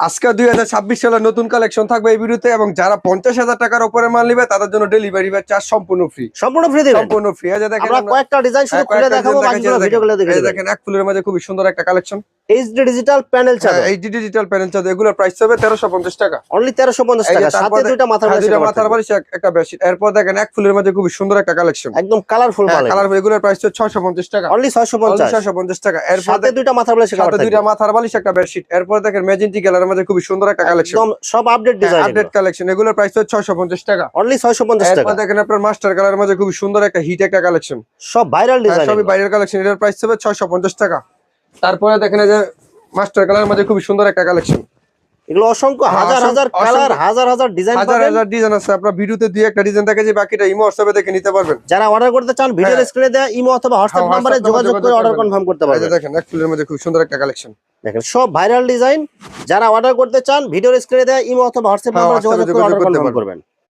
আজকে দুই হাজার ছাব্বিশ সালের নতুন কালেকশন থাকবে এই ভিডিওতে এবং যারা পঞ্চাশ হাজার টাকার উপরে মাল নিবে তাদের জন্য ডেলিভারি বা চার্জ সম্পূর্ণ ফ্রি সম্পূর্ণ ফ্রি সম্পূর্ণ ফ্রি দেখেন কয়েকটা ডিজাইন হ্যাঁ, দেখেন এক ফুলের মাঝে খুবই সুন্দর একটা কালেকশন এইচডি ডিজিটাল প্যানেল চাদর। এই ডিজিটাল প্যানেল চাদর এগুলোর প্রাইস হবে তেরোশো পঞ্চাশ টাকা। অনলি 1350 এই টাকা সাথে তারপরে- দুইটা মাথা হ্যাঁ, বালিশ দুইটা মাথার। বালিশ একটা বেশি এরপর দেখেন এক ফুলের মাঝে খুবই সুন্দর একটা কালেকশন একদম কালারফুল মাল কালার এগুলোর প্রাইস হচ্ছে ছয়শো পঞ্চাশ টাকা। অনলি 650 ছয়শো পঞ্চাশ টাকা। এরপর সাথে দুইটা মাথা বালিশ সাথে। দুইটা মাথার বালিশ একটা বেডশিট এরপর দেখেন ম্যাজেন্টি কালারের মধ্যে খুবই সুন্দর একটা কালেকশন একদম সব আপডেট ডিজাইন আপডেট কালেকশন এগুলোর প্রাইস হচ্ছে ছয়শো পঞ্চাশ টাকা। অনলি 650 টাকা। এরপর দেখেন আপনার মাস্টার কালারের মধ্যে খুবই সুন্দর একটা হিট একটা কালেকশন সব ভাইরাল ডিজাইন সবই বাইরের কালেকশন এটার প্রাইস হবে ছয়শো পঞ্চাশ টাকা। তারপরে দেখেন যে মাস্টার কালারের মধ্যে খুবই সুন্দর একটা কালেকশন এগুলো অসংখ্য হ্যাঁ, হাজার হাজার কালার হাজার হাজার ডিজাইন হাজার হাজার ডিজাইন আছে। আপনার ভিডিওতে দুই একটা ডিজাইন থাকে যে বাকিটা ইমো হোয়াটসঅ্যাপে দেখে নিতে পারবেন। যারা অর্ডার করতে চান ভিডিও হ্যাঁ। স্ক্রিনে দেওয়া ইমো অথবা হোয়াটসঅ্যাপ হ্যাঁ, নম্বরে যোগাযোগ করে অর্ডার কনফার্ম করতে পারবেন। দেখেন এক ফুলের মধ্যে খুব সুন্দর একটা কালেকশন দেখেন সব ভাইরাল ডিজাইন যারা অর্ডার করতে চান ভিডিও স্ক্রিনে দেওয়া ইমো অথবা হোয়াটসঅ্যাপ নম্বরে যোগাযোগ করে অর্ডার কনফার্ম করবেন।